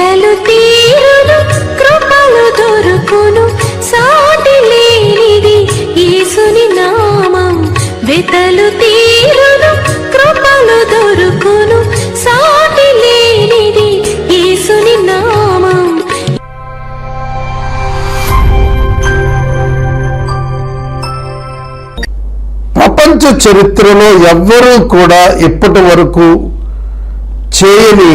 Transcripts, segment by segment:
వెతలు తీరును కృపలు దొరుకును సాటి లేనిది ఈసుని నామం. వెతలు తీరును కృపలు దొరుకును సాటి లేనిది ఈసుని నామం. ప్రపంచ చరిత్రలో ఎవ్వరూ కూడా ఇప్పటి వరకు చేయని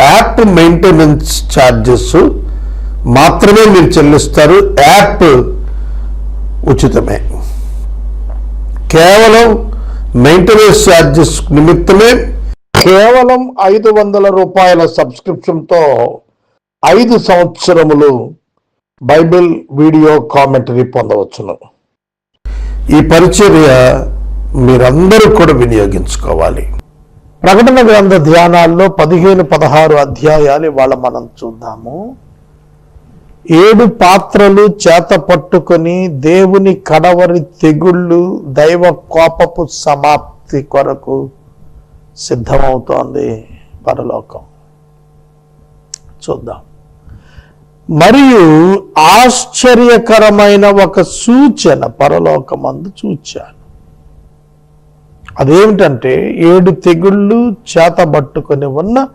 యాప్ మెయింటెనెన్స్ ఛార్జెస్ మాత్రమే మీరు చెల్లిస్తారు. యాప్ ఉచితమే. కేవలం మెయింటెనెన్స్ ఛార్జెస్ నిమిత్తమే కేవలం ఐదు వందల రూపాయల సబ్స్క్రిప్షన్తో ఐదు సంవత్సరములు బైబిల్ వీడియో కామెంటరీ పొందవచ్చును. ఈ పరిచర్య మీరందరూ కూడా వినియోగించుకోవాలి. ప్రకటన గ్రంథ ధ్యానాల్లో పదిహేను పదహారు అధ్యాయాలు ఇవాళ మనం చూద్దాము. ఏడు పాత్రలు చేత పట్టుకొని దేవుని కడవరి తెగుళ్ళు దైవ కోపపు సమాప్తి కొరకు సిద్ధమవుతోంది పరలోకం. చూద్దాం. మరియు ఆశ్చర్యకరమైన ఒక సూచన పరలోకమందు చూచాను. అదేమిటంటే ఏడు తెగుళ్ళు చేతబట్టుకొని ఉన్న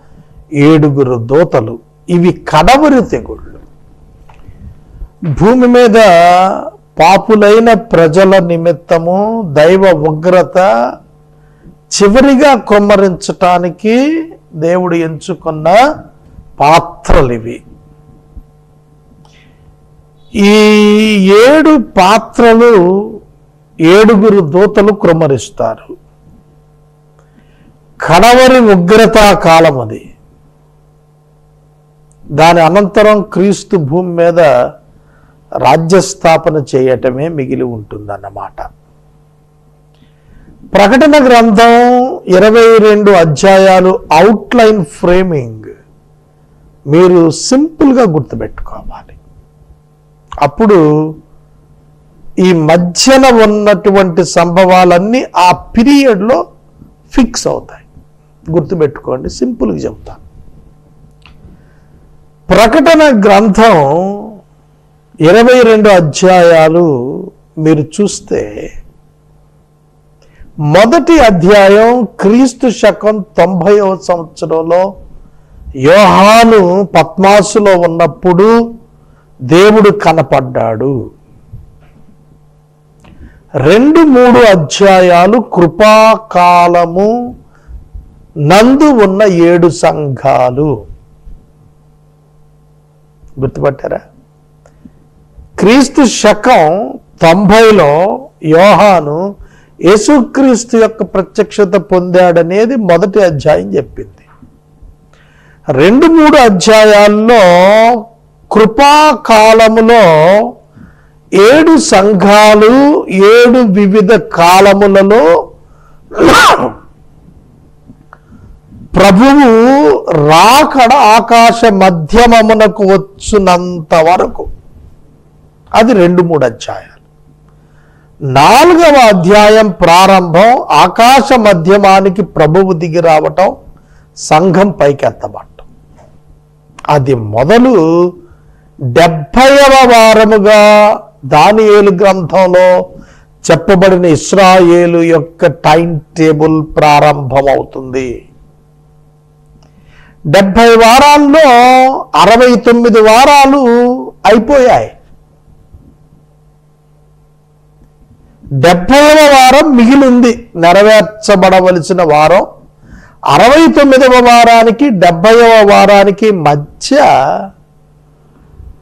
ఏడుగురు దూతలు. ఇవి కడవరి తెగుళ్ళు. భూమి మీద పాపులైన ప్రజల నిమిత్తము దైవ ఉగ్రత చివరిగా కొమ్మరించటానికి దేవుడు ఎంచుకున్న పాత్రలు ఇవి. ఈ ఏడు పాత్రలు ఏడుగురు దూతలు కృమ్మరిస్తారు. కడవరి ఉగ్రతా కాలం అది. దాని అనంతరం క్రీస్తు భూమి మీద రాజ్యస్థాపన చేయటమే మిగిలి ఉంటుందన్నమాట. ప్రకటన గ్రంథం ఇరవై రెండు అధ్యాయాలు అవుట్లైన్ ఫ్రేమింగ్ మీరు సింపుల్గా గుర్తుపెట్టుకోవాలి. అప్పుడు ఈ మధ్యన ఉన్నటువంటి సంభవాలన్నీ ఆ పీరియడ్లో ఫిక్స్ అవుతాయి. గుర్తుపెట్టుకోండి సింపుల్గా చెప్తా. ప్రకటన గ్రంథం ఇరవై రెండు అధ్యాయాలు మీరు చూస్తే మొదటి అధ్యాయం క్రీస్తు శకం తొంభైవ సంవత్సరంలో యోహాను పద్మాసులో ఉన్నప్పుడు దేవుడు కనపడ్డాడు. రెండు మూడు అధ్యాయాలు కృపాకాలము నందు ఉన్న ఏడు సంఘాలు. గుర్తుపట్టారా? క్రీస్తు శకం తొంభైలో యోహాను యేసుక్రీస్తు యొక్క ప్రత్యక్షత పొందాడనేది మొదటి అధ్యాయం చెప్పింది. రెండు మూడు అధ్యాయాల్లో కృపాకాలములో ఏడు సంఘాలు ఏడు వివిధ కాలములలో ప్రభువు రాకడ ఆకాశ మధ్యమమునకు వచ్చినంత వరకు. అది రెండు మూడు అధ్యాయాలు. నాలుగవ అధ్యాయం ప్రారంభం ఆకాశ మధ్యమానికి ప్రభువు దిగి రావటం సంఘం పైకెత్తబట్టం అది మొదలు డెబ్భైవ వారముగా దానియేలు గ్రంథంలో చెప్పబడిన ఇస్రాయేలు యొక్క టైం టేబుల్ ప్రారంభమవుతుంది. డెబ్భై వారాల్లో అరవై తొమ్మిది వారాలు అయిపోయాయి. డెబ్భైవ వారం మిగిలింది. నెరవేర్చబడవలసిన వారం. అరవై తొమ్మిదవ వారానికి డెబ్భైవ వారానికి మధ్య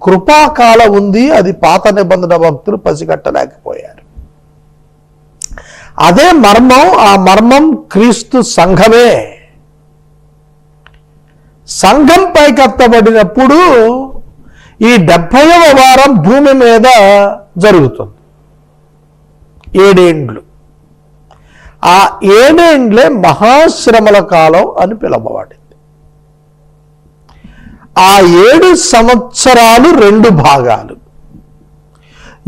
కృపాకాలం ఉంది. అది పాత నిబంధన భక్తులు పసిగట్టలేకపోయారు. అదే మర్మం ఆ మర్మం క్రీస్తు సంఘమే. సంఘం పైకెత్తబడినప్పుడు ఈ డెబ్భైవ వారం భూమి మీద జరుగుతుంది. ఏడేండ్లు. ఆ ఏడేండ్లే మహాశ్రమల కాలం అని పిలవబడింది. ఆ ఏడు సంవత్సరాలు రెండు భాగాలు.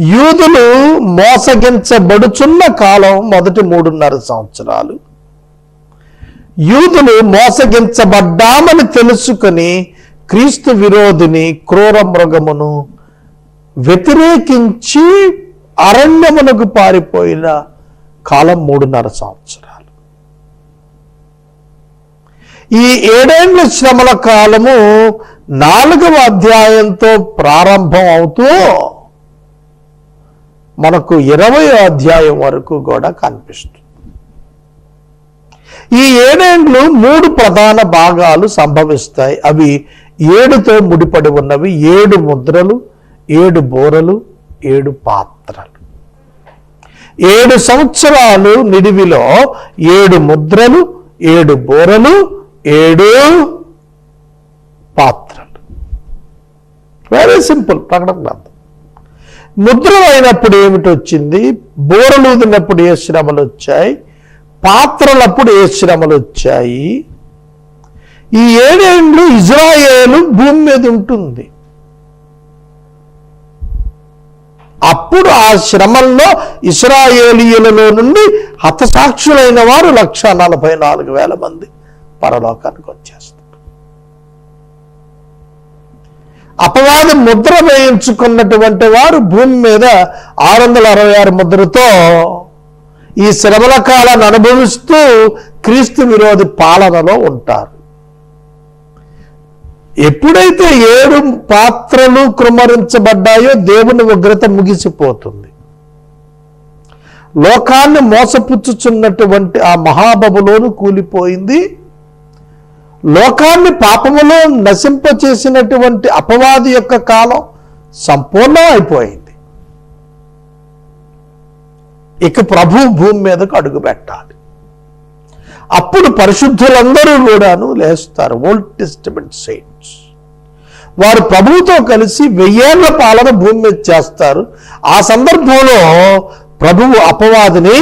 యూదులు మోసగించబడుచున్న కాలం మొదటి మూడున్నర సంవత్సరాలు. యూదులు మోసగించబడ్డామని తెలుసుకుని క్రీస్తు విరోధిని క్రూర మృగమును వ్యతిరేకించి అరణ్యమునకు పారిపోయిన కాలం మూడున్నర సంవత్సరాలు. ఈ ఏడేండ్ల శ్రమల కాలము నాలుగవ అధ్యాయంతో ప్రారంభం అవుతూ మనకు ఇరవై అధ్యాయం వరకు కూడా కనిపిస్తుంది. ఈ ఏడేండ్లు మూడు ప్రధాన భాగాలు సంభవిస్తాయి. అవి ఏడుతో ముడిపడి ఉన్నవి. ఏడు ముద్రలు ఏడు బోరలు ఏడు పాత్రలు. ఏడు సంవత్సరాలు నిడివిలో ఏడు ముద్రలు ఏడు బోరలు ఏడు పాత్రలు. వెరీ సింపుల్ ప్రకటన గ్రంథం ముద్రలు అయినప్పుడు ఏమిటి వచ్చింది బోరలు ఊదినప్పుడు ఏ శ్రమలు వచ్చాయి పాత్రలప్పుడు ఏ శ్రమలు వచ్చాయి ఈ ఏడేండ్లు ఇజ్రాయేలు భూమి మీద ఉంటుంది. అప్పుడు ఆ శ్రమల్లో ఇస్రాయేలీయులలో నుండి హతసాక్షులైన వారు లక్ష నలభై నాలుగు వేల మంది పరలోకానికి వచ్చేస్తారు. అపవాది ముద్ర వేయించుకున్నటువంటి వారు భూమి మీద ఆరు వందల అరవై ఆరు ముద్రతో ఈ శ్రమల కాలాన్ని అనుభవిస్తూ క్రీస్తు విరోధి పాలనలో ఉంటారు. ఎప్పుడైతే ఏడు పాత్రలు కృమరించబడ్డాయో దేవుని ఉగ్రత ముగిసిపోతుంది. లోకాన్ని మోసపుచ్చుచున్నటువంటి ఆ మహాబబులోను కూలిపోయింది. లోకాన్ని పాపములో నశింపచేసినటువంటి అపవాది యొక్క కాలం సంపూర్ణం అయిపోయింది ఇక ప్రభు భూమి మీదకు అడుగు పెట్టాలి. అప్పుడు పరిశుద్ధులందరూ కూడాను లేస్తారు. ఓల్డ్ టెస్టిమెంట్ సెయింట్స్ వారు ప్రభువుతో కలిసి వెయ్యేళ్ళ పాలన భూమి మీద చేస్తారు. ఆ సందర్భంలో ప్రభువు అపవాదిని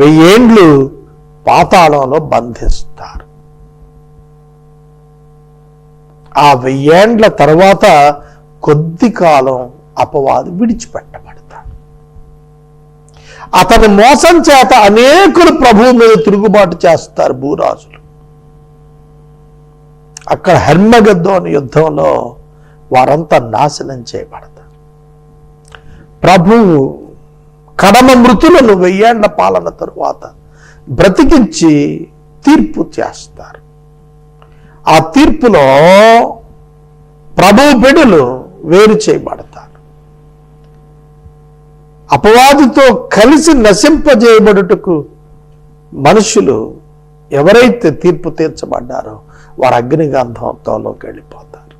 వెయ్యేండ్లు పాతాళంలో బంధిస్తారు. ఆ వెయ్యేండ్ల తర్వాత కొద్ది కాలం అపవాది విడిచిపెట్ట అతని మోసం చేత అనేకులు ప్రభువు మీద తిరుగుబాటు చేస్తారు భూరాజులు. అక్కడ హర్మగద్దోని యుద్ధంలో వారంతా నాశనం చేయబడతారు. ప్రభువు కడమ మృతులను వెయ్యేళ్ళ పాలన తరువాత బ్రతికించి తీర్పు చేస్తారు. ఆ తీర్పులో ప్రభు బిడులు వేరు చేయబడతారు. అపవాదితో కలిసి నశింపజేయబడుటకు మనుషులు ఎవరైతే తీర్పు తీర్చబడ్డారో వారు అగ్నిగంధంతోలోకి వెళ్ళిపోతారు.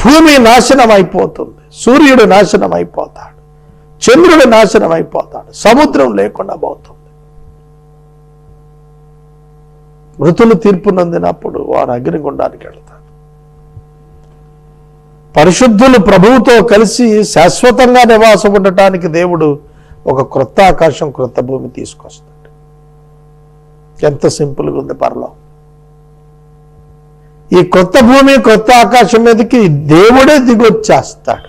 భూమి నాశనం అయిపోతుంది సూర్యుడు నాశనం అయిపోతాడు చంద్రుడు నాశనం అయిపోతాడు సముద్రం లేకుండా పోతుంది. మృతులు తీర్పు నందినప్పుడు వారు అగ్నిగుండానికి వెళ్తారు. పరిశుద్ధులు ప్రభువుతో కలిసి శాశ్వతంగా నివాసం ఉండటానికి దేవుడు ఒక క్రొత్త ఆకాశం క్రొత్త భూమి తీసుకొస్తాడు. ఎంత సింపుల్గా ఉంది పరలో ఈ కొత్త భూమి కొత్త ఆకాశం మీదకి దేవుడే దిగొచ్చేస్తాడు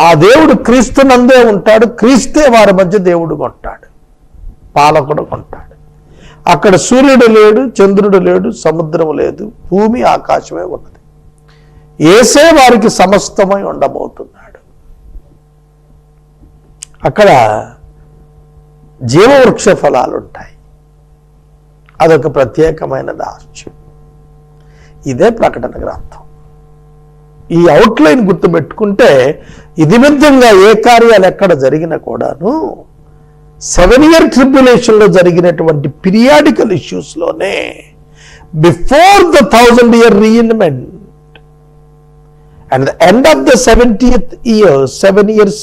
ఆ దేవుడు క్రీస్తు నందే ఉంటాడు క్రీస్తే వారి మధ్య దేవుడు కొంటాడు పాలకుడు కొంటాడు. అక్కడ సూర్యుడు లేడు చంద్రుడు లేడు సముద్రం లేదు భూమి ఆకాశమే ఉన్నది. ఏసే వారికి సమస్తమై ఉండబోతున్నాడు. అక్కడ జీవవృక్ష ఫలాలు ఉంటాయి అదొక ప్రత్యేకమైన దాస్యం. ఇదే ప్రకటన గ్రంథం. ఈ అవుట్లైన్ గుర్తుపెట్టుకుంటే ఇది ఏ కార్యాలు ఎక్కడ జరిగినా కూడాను సెవెన్ ఇయర్ ట్రిబ్యులేషన్లో జరిగినటువంటి periodical ఇష్యూస్లోనే before the thousand year reignment and the end of the seventieth year seven years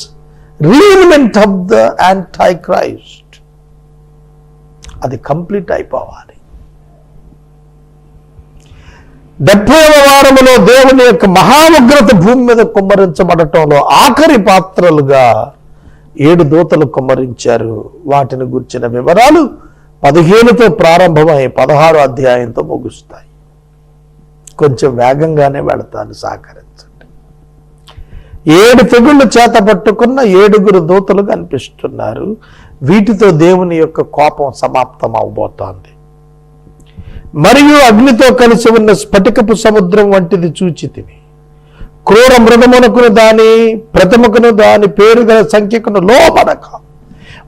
reignment of the antichrist అది కంప్లీట్ అయిపోవాలి డెబ్బైవ వారములో దేవుని యొక్క మహావగ్రత భూమి మీద కుమ్మరించబడటంలో ఆఖరి పాత్రలుగా ఏడు దూతలు కుమ్మరించారు వాటిని గుర్చిన వివరాలు పదిహేనుతో ప్రారంభమై పదహారు అధ్యాయంతో ముగుస్తాయి కొంచెం వేగంగానే వెళతాను సహకరించి ఏడు తెగుళ్ళు చేత పట్టుకున్న ఏడుగురు దూతలు కనిపిస్తున్నారు. వీటితో దేవుని యొక్క కోపం సమాప్తం అవబోతోంది. మరియు అగ్నితో కలిసి ఉన్న స్ఫటికపు సముద్రం వంటిది చూచితిని క్రూర మృగమునకును దాని ప్రతిమకును దాని పేరు గల సంఖ్యకును లోపడక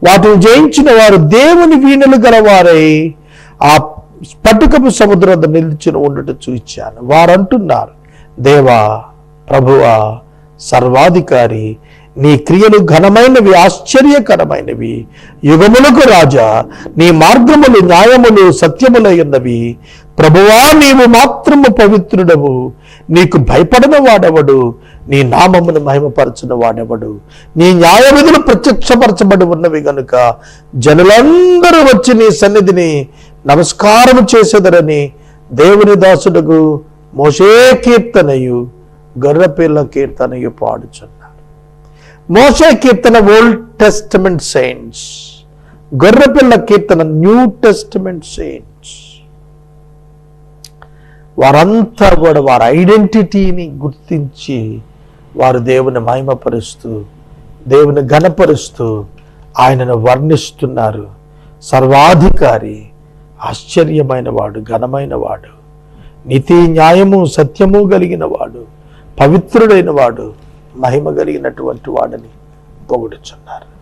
వాటిని జయించిన వారు దేవుని వీణులు గలవారై ఆ స్ఫటికపు సముద్రం నిలిచిన ఉండటం చూచాను. వారంటున్నారు దేవా ప్రభువా సర్వాధికారి. నీ క్రియలు ఘనమైనవి ఆశ్చర్యకరమైనవి. యుగములకు రాజా నీ మార్గములు న్యాయములు సత్యములై ఉన్నవి ప్రభువా నీవు మాత్రము పవిత్రుడవు. నీకు భయపడిన వాడెవడు? నీ నామమును మహిమపరచిన వాడెవడు? నీ న్యాయ విధులు ప్రత్యక్షపరచబడి ఉన్నవి గనుక జనులందరూ వచ్చి నీ సన్నిధిని నమస్కారం చేసేదరని దేవుని దాసుడుగు మోషే కీర్తనయు. గొర్రెపిల్ల కీర్తనయు పాడుచున్నారు మోసే కీర్తన ఓల్డ్ టెస్టమెంట్ సెయింట్స్. గొర్రెపిల్ల కీర్తన న్యూ టెస్టమెంట్ సెయింట్స్. వారంతా కూడా వారి ఐడెంటిటీని గుర్తించి వారు దేవుని మహిమపరుస్తూ దేవుని ఘనపరుస్తూ ఆయనను వర్ణిస్తున్నారు. సర్వాధికారి ఆశ్చర్యమైన వాడు ఘనమైన వాడు. నీతి న్యాయము సత్యము కలిగిన వాడు. పవిత్రుడైన వాడు మహిమ కలిగినటువంటి వాడని పొగుడుచున్నారు.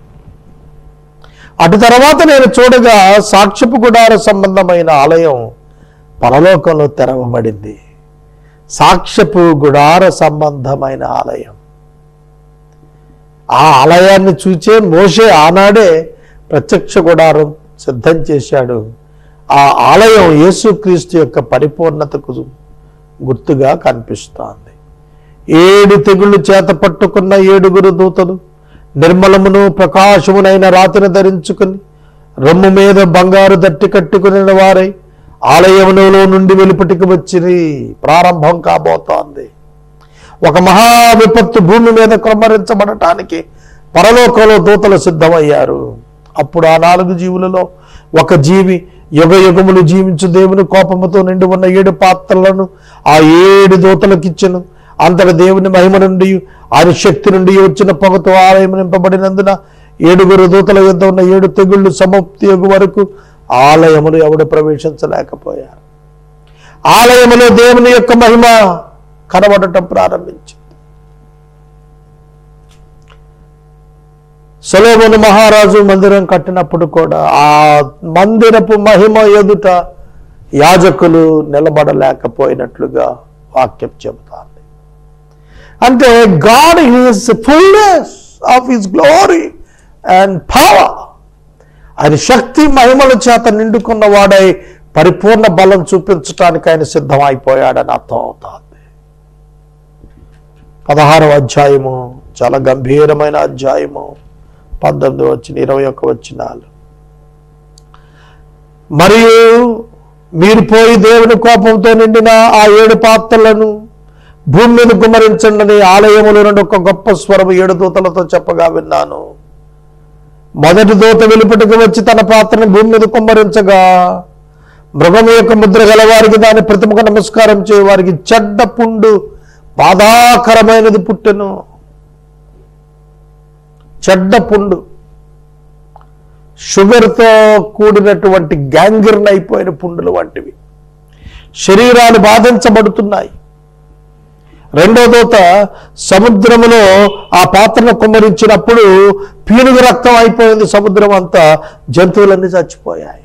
అటు తర్వాత నేను చూడగా సాక్ష్యపు గుడార సంబంధమైన ఆలయం పరలోకంలో తెరవబడింది. సాక్ష్యపు గుడార సంబంధమైన ఆలయం. ఆ ఆలయాన్ని చూచే మోషే ఆనాడే ప్రత్యక్ష గుడారం సిద్ధం చేశాడు. ఆ ఆలయం యేసుక్రీస్తు యొక్క పరిపూర్ణతకు గుర్తుగా కనిపిస్తోంది. ఏడు తెగుళ్ళు చేత పట్టుకున్న ఏడుగురు దూతలు నిర్మలమును ప్రకాశమునైన రాతిని ధరించుకుని రొమ్ము మీద బంగారు దట్టి కట్టుకుని వారై ఆలయములో నుండి వెలుపటికి వచ్చిరి. ప్రారంభం కాబోతోంది. ఒక మహా విపత్తు భూమి మీద క్రమరించబడటానికి పరలోకంలో దూతలు సిద్ధమయ్యారు. అప్పుడు ఆ నాలుగు జీవులలో ఒక జీవి యుగ యుగములు జీవించు దేవుని కోపముతో నిండి ఉన్న ఏడు పాత్రలను ఆ ఏడు దూతలకిచ్చెను. అంతట దేవుని మహిమ నుండి ఆయన శక్తి నుండి వచ్చిన పొగతో ఆలయం నింపబడినందున ఏడుగురు దూతల యుద్ధ ఉన్న ఏడు తెగుళ్ళు సమాప్తి యుగ వరకు ఆలయములు ఎవడు ప్రవేశించలేకపోయారు. ఆలయములో దేవుని యొక్క మహిమ కనబడటం ప్రారంభించింది. సొలోమోను మహారాజు మందిరం కట్టినప్పుడు కూడా ఆ మందిరపు మహిమ ఎదుట యాజకులు నిలబడలేకపోయినట్లుగా వాక్యం చెబుతాను అంటే God his fullness of his glory and power ఆయన శక్తి మహిమల చేత నిండుకున్న వాడై పరిపూర్ణ బలం చూపించడానికి ఆయన సిద్ధమైపోయాడని అర్థం అవుతుంది పదహారవ అధ్యాయము చాలా గంభీరమైన అధ్యాయము. పంతొమ్మిది వచ్చిన ఇరవై ఒక్క వచ్చినాలు మరియు మీరు పోయి దేవుని కోపంతో నిండిన ఆ ఏడు పాత్రలను భూమి మీద కుమరించండి ఆలయములో నుండి ఒక గొప్ప స్వరము ఏడు దూతలతో చెప్పగా విన్నాను. మొదటి దూత వెలుపటికి వచ్చి తన పాత్రను భూమి మీద కుమ్మరించగా మృగం యొక్క ముద్ర గలవారికి దాని ప్రతిమకు నమస్కారం చేయవారికి చెడ్డ పుండు బాధాకరమైనది పుట్టెను. చెడ్డ పుండు. షుగర్తో కూడినటువంటి గ్యాంగిర్న్ అయిపోయిన పుండులు వంటివి. శరీరాలు బాధించబడుతున్నాయి. రెండో దూత సముద్రములో ఆ పాత్రను కుమ్మరించినప్పుడు పీనుగు రక్తం అయిపోయింది సముద్రం అంతా. జంతువులన్నీ చచ్చిపోయాయి.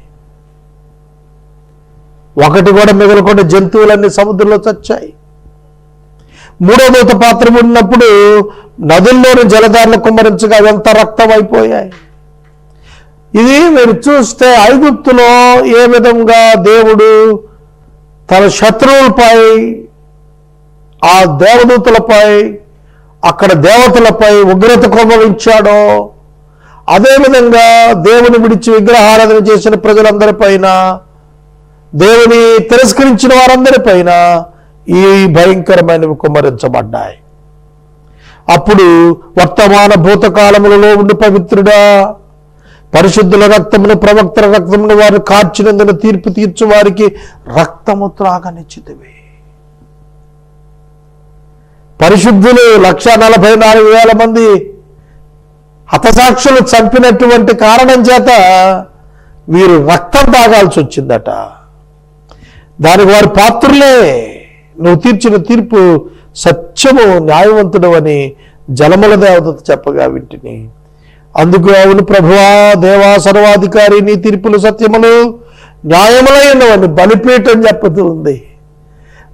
ఒకటి కూడా మిగలకుండా జంతువులన్నీ సముద్రంలో చచ్చాయి. మూడో దూత పాత్ర ఉన్నప్పుడు నదుల్లోని జలధారలు కుమ్మరించగా అవంతా రక్తం అయిపోయాయి. ఇది మీరు చూస్తే ఐగుప్తులో ఏ విధంగా దేవుడు తన శత్రువులపై ఆ దేవదూతలపై అక్కడ దేవతలపై ఉగ్రత కోపవించాడో అదేవిధంగా దేవుని విడిచి విగ్రహారాధన చేసిన ప్రజలందరిపైన దేవుని తిరస్కరించిన వారందరిపైన ఈ భయంకరమైనవి కుమ్మరించబడ్డాయి. అప్పుడు వర్తమాన భూతకాలములలో ఉండి పవిత్రుడా పరిశుద్ధుల రక్తమును ప్రవక్తల రక్తమును వారు కార్చినందున తీర్పు తీర్చు వారికి రక్తము త్రాగనిచ్చితివి. పరిశుద్ధులు లక్ష నలభై నాలుగు వేల మంది హతసాక్షులు చంపినటువంటి కారణం చేత వీరు రక్తం తాగాల్సి వచ్చిందట. దానికి వారు పాత్రులే నువ్వు తీర్చిన తీర్పు సత్యము న్యాయవంతుడు అని జలముల దేవత చెప్పగా వింటిని. అందుకు అవును ప్రభువా దేవా సర్వాధికారి నీ తీర్పులు సత్యములు న్యాయములైనవని బలిపీఠం చెప్పుతూ ఉంది.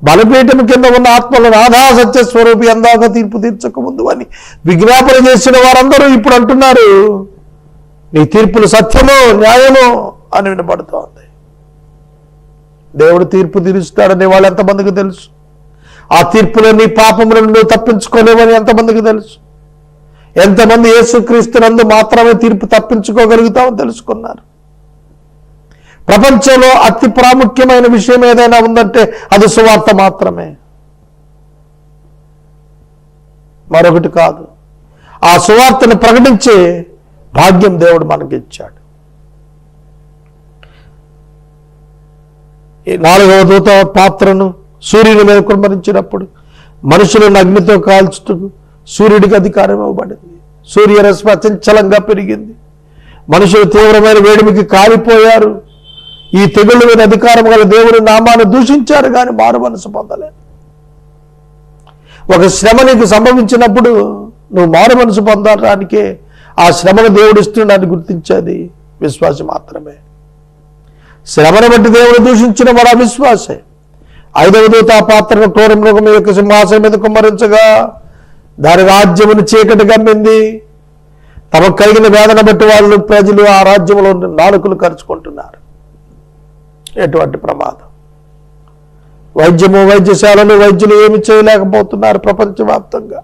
బలపీఠం కింద ఉన్న ఆత్మలు రాధా సత్య స్వరూపి అందాక తీర్పు తీర్చక ముందు అని విజ్ఞాపన చేసిన వారందరూ ఇప్పుడు అంటున్నారు. నీ తీర్పులు సత్యము న్యాయము అని వినపడుతోంది దేవుడు తీర్పు తీరుస్తాడని వాళ్ళు ఎంతమందికి తెలుసు? ఆ తీర్పులో నీ పాపములను నువ్వు తప్పించుకోలేవని ఎంతమందికి తెలుసు? ఎంతమంది యేసుక్రీస్తునందు మాత్రమే తీర్పు తప్పించుకోగలుగుతామని తెలుసుకున్నారు. ప్రపంచంలో అతి ప్రాముఖ్యమైన విషయం ఏదైనా ఉందంటే అది సువార్త మాత్రమే. మరొకటి కాదు. ఆ సువార్తను ప్రకటించే భాగ్యం దేవుడు మనకి ఇచ్చాడు నాలుగవ దూత పాత్రను సూర్యుని మీద కుమరించినప్పుడు మనుషులను అగ్నితో కాల్చుటకు సూర్యుడికి అధికారం ఇవ్వబడింది. సూర్యరశ్మి అచంచలంగా పెరిగింది. మనుషులు తీవ్రమైన వేడిమికి కాలిపోయారు ఈ తెగుళ్ళ మీద అధికారం గల దేవుని నామాన్ని దూషించారు కానీ మారు మనసు పొందలేదు. ఒక శ్రమ నీకు సంభవించినప్పుడు నువ్వు మారు మనసు పొందడానికే ఆ శ్రమను దేవుడు ఇస్తున్నాడని గుర్తించేది విశ్వాసం మాత్రమే. శ్రమను బట్టి దేవుడు దూషించిన వాడు అవిశ్వాసే. ఐదవ దూత పాత్రను క్రూర యొక్క సింహాసనం మీద కుమ్మరించగా దాని రాజ్యమును చీకటి గమ్మింది. తమకు కలిగిన వేదన బట్టి వాళ్ళు ప్రజలు ఆ రాజ్యంలో ఉన్న నాలుకలు ఖర్చుకుంటున్నారు ఎటువంటి ప్రమాదం? వైద్యము వైద్యశాలలు వైద్యులు ఏమి చేయలేకపోతున్నారు ప్రపంచవ్యాప్తంగా?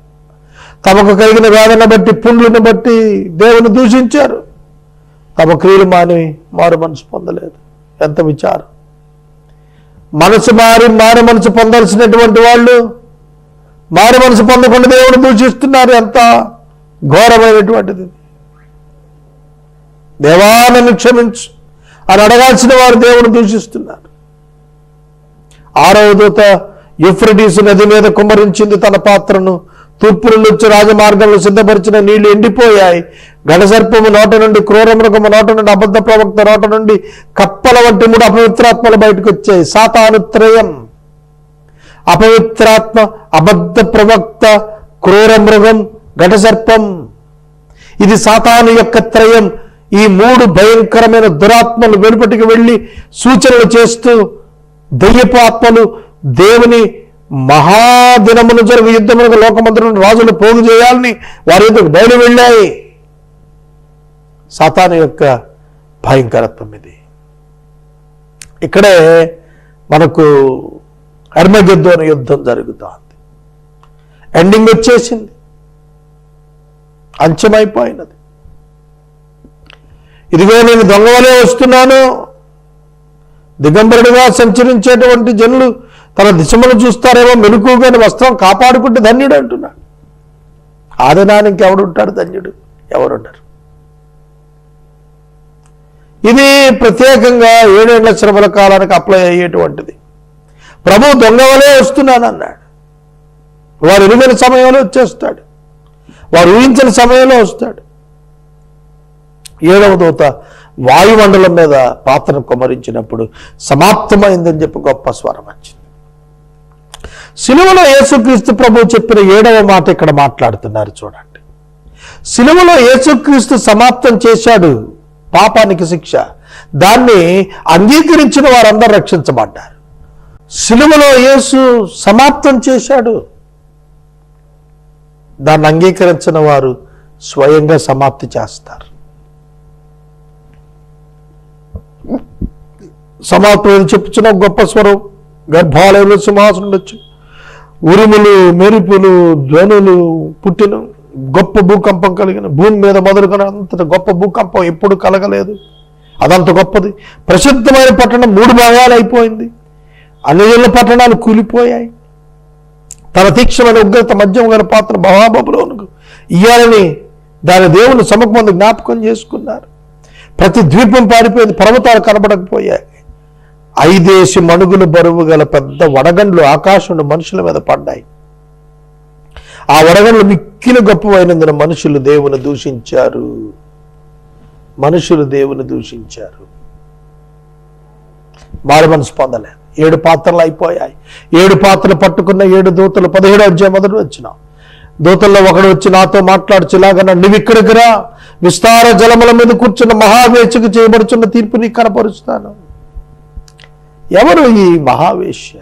తమకు కలిగిన వేదన బట్టి పుండ్లను బట్టి దేవుని దూషించారు. తమ క్రియలు మాని మారు మనసు పొందలేదు. ఎంత విచారం. మనసు మారి మారు మనసు పొందాల్సినటువంటి వాళ్ళు మారు మనసు పొందకుండా దేవుడు దూషిస్తున్నారు. ఎంత ఘోరమైనటువంటిది. దేవాలను క్షమించు. అని అడగాల్సిన వారు దేవుడు దూషిస్తున్నారు. ఆరవ దూత యుఫ్రటీసు నది మీద కుమ్మరించింది తన పాత్రను. తూర్పు నుంచి రాజమార్గంలో సిద్ధపరిచిన నీళ్ళు ఎండిపోయాయి. గడసర్పము నోట నుండి క్రూరమృగము నోట నుండి అబద్ధ ప్రవక్త నోట నుండి కప్పల వంటి మూడు అపవిత్రాత్మలు బయటకు వచ్చాయి సాతానుత్రయం అపవిత్రాత్మ అబద్ధ ప్రవక్త క్రూర మృగం ఘటసర్పం ఇది సాతాను యొక్క త్రయం. ఈ మూడు భయంకరమైన దురాత్మలు వెనుపటికి వెళ్ళి సూచనలు చేస్తూ దయ్యపు ఆత్మలు దేవుని మహాదినమును జరుగు యుద్ధములకు లోకమంత్రులను రాజులు పోగు చేయాలని వారి యుద్ధకు బయలు వెళ్ళాయి. సాతాను యొక్క భయంకరత్వం ఇది. ఇక్కడే మనకు అర్మగెద్దు అనే యుద్ధం జరుగుతుంది. ఎండింగ్ వచ్చేసింది. అంచమైపోయినది. ఇదిగో నేను దొంగవలే వస్తున్నాను. దిగంబరుడిగా సంచరించేటువంటి జనులు తన దిశమును చూస్తారేమో మెలుకుగాని వస్త్రం కాపాడుకుంటే ధన్యుడు అంటున్నాడు. ఆదినానికి ఇంకెవడు ఉంటాడు ధన్యుడు? ఎవరుంటారు ఇది ప్రత్యేకంగా ఏడేళ్ళ శ్రమల కాలానికి అప్లై అయ్యేటువంటిది. ప్రభు దొంగవలే వస్తున్నాను అన్నాడు వారు ఎరుగని సమయంలో వచ్చేస్తాడు. వారు ఊహించిన సమయంలో వస్తాడు. ఏడవ దూత వాయుమండలం మీద పాత్రను కుమరించినప్పుడు సమాప్తమైందని చెప్పి గొప్ప స్వరం వచ్చింది. సిలువలో యేసుక్రీస్తు ప్రభు చెప్పిన ఏడవ మాట ఇక్కడ మాట్లాడుతున్నారు చూడండి. సిలువలో యేసుక్రీస్తు సమాప్తం చేశాడు పాపానికి శిక్ష. దాన్ని అంగీకరించిన వారందరూ రక్షించబడ్డారు. సిలువలో యేసు సమాప్తం చేశాడు. దాన్ని అంగీకరించిన వారు స్వయంగా సమాప్తి చేస్తారు. సమాప్తం చెప్పుచున్న గొప్ప స్వరం గర్భాలయంలో సింహాసనం వచ్చి ఉరుములు మెరుపులు ధ్వనులు పుట్టిన గొప్ప భూకంపం కలిగిన భూమి మీద మొదలుకొని అంత గొప్ప భూకంపం ఎప్పుడు కలగలేదు. అదంత గొప్పది. ప్రసిద్ధమైన పట్టణం మూడు భాగాలు అయిపోయింది. అన్ని పట్టణాలు కూలిపోయాయి. తన తీక్షమైన ఉగ్రత మధ్యం గల పాత్ర మహాబబులోనుకు ఇయ్యాలని దాని దేవుని సముఖమంది జ్ఞాపకం చేసుకున్నారు. ప్రతి ద్వీపం పారిపోయింది పర్వతాలు కనబడకపోయాయి. ఐదేసి మణుగుల బరువు గల పెద్ద వడగండ్లు ఆకాశంలో మనుషుల మీద పడ్డాయి. ఆ వడగండ్లు మిక్కిలి గొప్పవైనందున మనుషులు దేవుని దూషించారు. మనుషులు దేవుని దూషించారు. మారు మనసు పొందలేదు ఏడు పాత్రలు అయిపోయాయి. ఏడు పాత్రలు పట్టుకున్న ఏడు దూతలు పదిహేడు అధ్యాయం మొదటి వచ్చిన. దూతల్లో ఒకడు వచ్చి నాతో మాట్లాడుచులాగా నువ్వు ఇక్కడికి రా విస్తార జలముల మీద కూర్చున్న మహావేచకు చేయబడుచున్న తీర్పు నీకు కనపరుస్తాను. ఎవరు ఈ మహావేశ్య?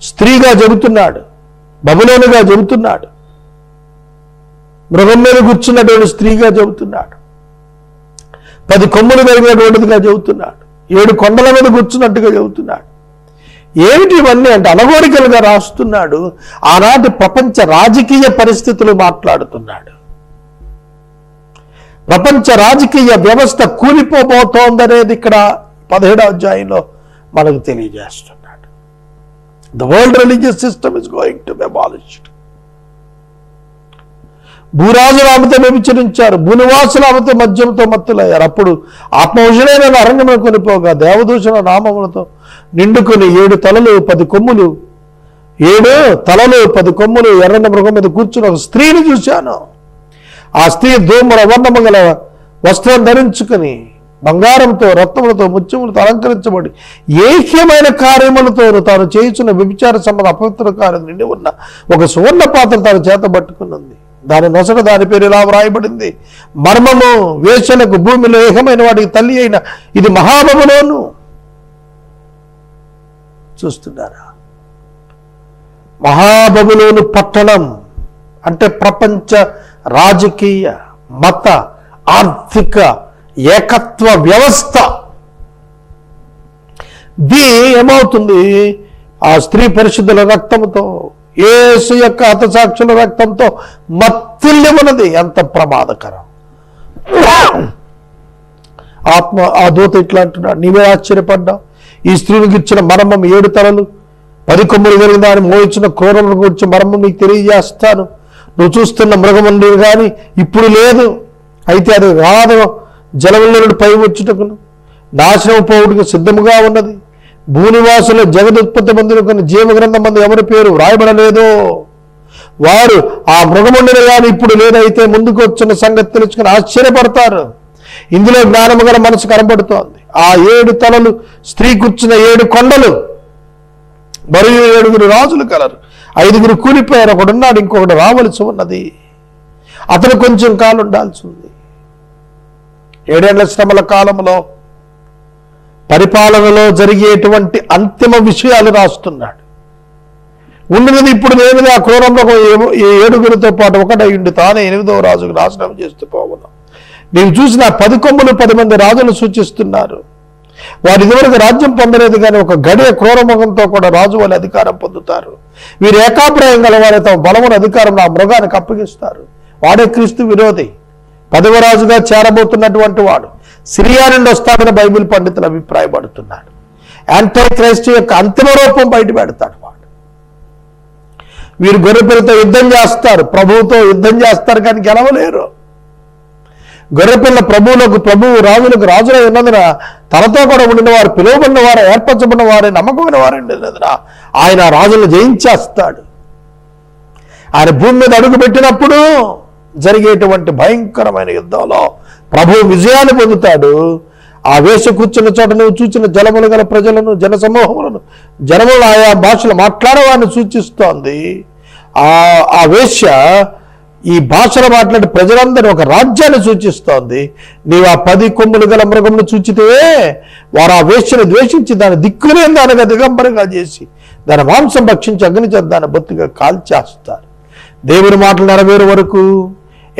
స్త్రీగా చెబుతున్నాడు బబులోనుగా చెబుతున్నాడు మృగం మీద కూర్చున్నటువంటి స్త్రీగా చెబుతున్నాడు పది కొమ్ములు కలిగినటువంటిదిగా చెబుతున్నాడు ఏడు కొండల మీద కూర్చున్నట్టుగా చెబుతున్నాడు ఏమిటి ఇవన్నీ అంటే అనగోరికలుగా రాస్తున్నాడు ఆనాటి ప్రపంచ రాజకీయ పరిస్థితులు మాట్లాడుతున్నాడు. ప్రపంచ రాజకీయ వ్యవస్థ కూలిపోబోతోందనేది ఇక్కడ పదిహేడో అధ్యాయంలో మనకు తెలియజేస్తున్నాడు. The world religious system is going to abolished భూరాజులు ఆమెతో వ్యభిచరించారు భూనివాసులు ఆమెతో మద్యంతో మత్తులయ్యారు. అప్పుడు ఆత్మవశులైన అరణ్యమును కొనిపోగా దేవదూషణ నామములతో నిండుకొని ఏడు తలలు పది కొమ్ములు ఏడు తలలు పది కొమ్ములు ఎర్రని మృగం మీద కూర్చుని ఒక స్త్రీని చూశాను. ఆ స్త్రీ ధూమర వర్ణము గల వస్త్రం ధరించుకుని బంగారంతో రక్తములతో ముత్యములతో అలంకరించబడి ఏక్యమైన కార్యములతో తాను చేయించిన వ్యభిచార సంబంధ అపవిత్ర కార్యం నిండి ఉన్న ఒక సువర్ణ పాత్ర తాను చేత పట్టుకున్నది దాని నొసట దాని పేరు ఇలా వ్రాయబడింది. మర్మము వేషలకు భూమిలో ఏకమైన వాడికి తల్లి అయిన ఇది మహాబబులోను చూస్తున్నారా? మహాబబులోను పట్టణం అంటే ప్రపంచ రాజకీయ మత ఆర్థిక ఏకత్వ వ్యవస్థ. బి ఏమవుతుంది? ఆ స్త్రీ పరిశుద్ధుల రక్తంతో ఏసు యొక్క హతసాక్షుల రక్తంతో మత్తుల్య ఉన్నది ఎంత ప్రమాదకరం. ఆత్మ ఆ దూత ఇట్లా అంటున్నాడు. నీవే ఆశ్చర్యపడ్డా? ఈ స్త్రీలకు ఇచ్చిన మర్మం ఏడు తలలు. పది కొమ్ములు కలిగిన దాన్ని మోయించిన క్రూరముల గురించి మర్మం నీకు తెలియజేస్తాను. నువ్వు చూస్తున్న మృగం కానీ ఇప్పుడు లేదు. అయితే అది రాదు. జలముల నుండి పై వచ్చుటకును నాశనం పోవుటకు సిద్ధముగా ఉన్నది. భూనివాసుల జగదుత్పత్తి మందులు కొన్ని జీవగ్రంథం మందు ఎవరి పేరు వ్రాయబడలేదో. వారు ఆ మృగముండిన కానీ ఇప్పుడు లేదైతే ముందుకు వచ్చిన సంగతి తెలుసుకుని ఆశ్చర్యపడతారు. ఇందులో జ్ఞానము గల మనసు కనబడుతోంది. ఆ ఏడు తలలు స్త్రీ కూర్చున్న ఏడు కొండలు. మరియు ఏడుగురు రాజులు కలరు. ఐదుగురు కూలిపోయారు. ఒకడున్నాడు ఇంకొకడు రావలసి ఉన్నది. అతను కొంచెం కాలు ఉండాల్సి ఉంది. ఏడేళ్ళ శ్రమల కాలంలో పరిపాలనలో జరిగేటువంటి అంతిమ విషయాలు రాస్తున్నాడు. ఉండినది ఇప్పుడు లేనిది ఆ క్రూరంలో ఈ ఏడుగురితో పాటు ఒకటై ఉండి తానే ఎనిమిదవ రాజుకు నాశనం చేస్తూ పోవున్నాం మేము చూసిన పది కొమ్ములు పది మంది రాజులు సూచిస్తున్నారు. వారు ఇదివరకు రాజ్యం పొందలేదు కానీ ఒక గడియ క్రూరముఖంతో కూడా రాజు వాళ్ళ అధికారం పొందుతారు. వీరు ఏకాభిప్రాయం గల వారి తమ బలమైన అధికారం ఆ మృగానికి అప్పగిస్తారు. వాడే క్రీస్తు విరోధి. పదవ రాజుగా చేరబోతున్నటువంటి వాడు సిరియా నుండి వస్తాడని బైబిల్ పండితులు అభిప్రాయపడుతున్నాడు. యాంటీ క్రైస్తు యొక్క అంతిమ రూపం బయట పెడతాడు వాడు. వీరు గొర్రెపిల్లతో యుద్ధం చేస్తారు ప్రభువుతో యుద్ధం చేస్తారు కానీ గెలవలేరు. గొర్రెపిల్ల ప్రభువులకు ప్రభువు రాజులకు రాజులై ఉన్నందున తనతో కూడా ఉండిన వారు పిలువబడిన వారు ఏర్పరచబడిన వారే నమ్మకమైన వారు ఉండినందున ఆయన రాజులు రాజులను జయించేస్తాడు. ఆయన భూమి మీద అడుగు పెట్టినప్పుడు జరిగేటువంటి భయంకరమైన యుద్ధంలో ప్రభు విజయాన్ని పొందుతాడు. ఆ వేష కూర్చున్న చోట నువ్వు చూచిన జలములు గల ప్రజలను జన సమూహములను జనములు ఆయా భాషలు మాట్లాడేవారిని సూచిస్తోంది. ఆ ఆ వేశ్య ఈ భాషలు మాట్లాడే ప్రజలందరూ ఒక రాజ్యాన్ని సూచిస్తోంది. నీవు ఆ పది కొమ్ములు గల మృగమును చూచితే వారు ఆ వేశ్యను ద్వేషించి దాని దిక్కులేని దానిగా దిగంబరంగా చేసి దాని మాంసం భక్షించి అగ్ని చేత బొత్తిగా కాల్చేస్తారు. దేవుని మాటలు నెరవేరు వరకు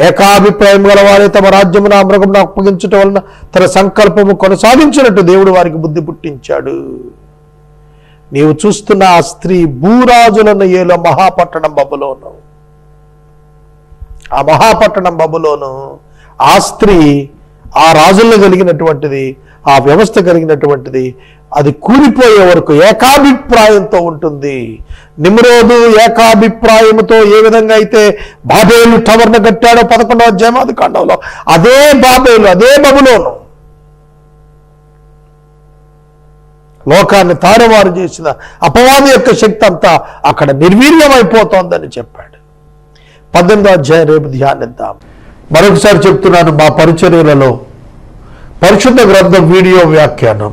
ఏకాభిప్రాయం గల వారే తమ రాజ్యమును ఆ అప్పగించటం వలన తన సంకల్పము కొనసాగించినట్టు దేవుడు వారికి బుద్ధి పుట్టించాడు. నీవు చూస్తున్న ఆ స్త్రీ భూరాజులను ఏలో మహాపట్టణం బబులోను. ఆ మహాపట్టణం బబులోను ఆ స్త్రీ ఆ రాజులను కలిగినటువంటిది ఆ వ్యవస్థ కలిగినటువంటిది అది కూలిపోయే వరకు ఏకాభిప్రాయంతో ఉంటుంది. నిమ్రోదు ఏకాభిప్రాయంతో ఏ విధంగా అయితే బాబేలు టవర్ను కట్టాడో పదకొండవ జమాది కాండంలో అదే బాబేలు అదే బబులోను. లోకాన్ని తారుమారు చేసిన అపవాది యొక్క శక్తి అంతా అక్కడ నిర్వీర్యమైపోతోందని చెప్పాడు. పద్దెనిమిదో అధ్యాయం రేపు ధ్యానిద్దాం. మరొకసారి చెప్తున్నాను మా పరిచర్యలలో పరిశుద్ధ గ్రంథం వీడియో వ్యాఖ్యానం.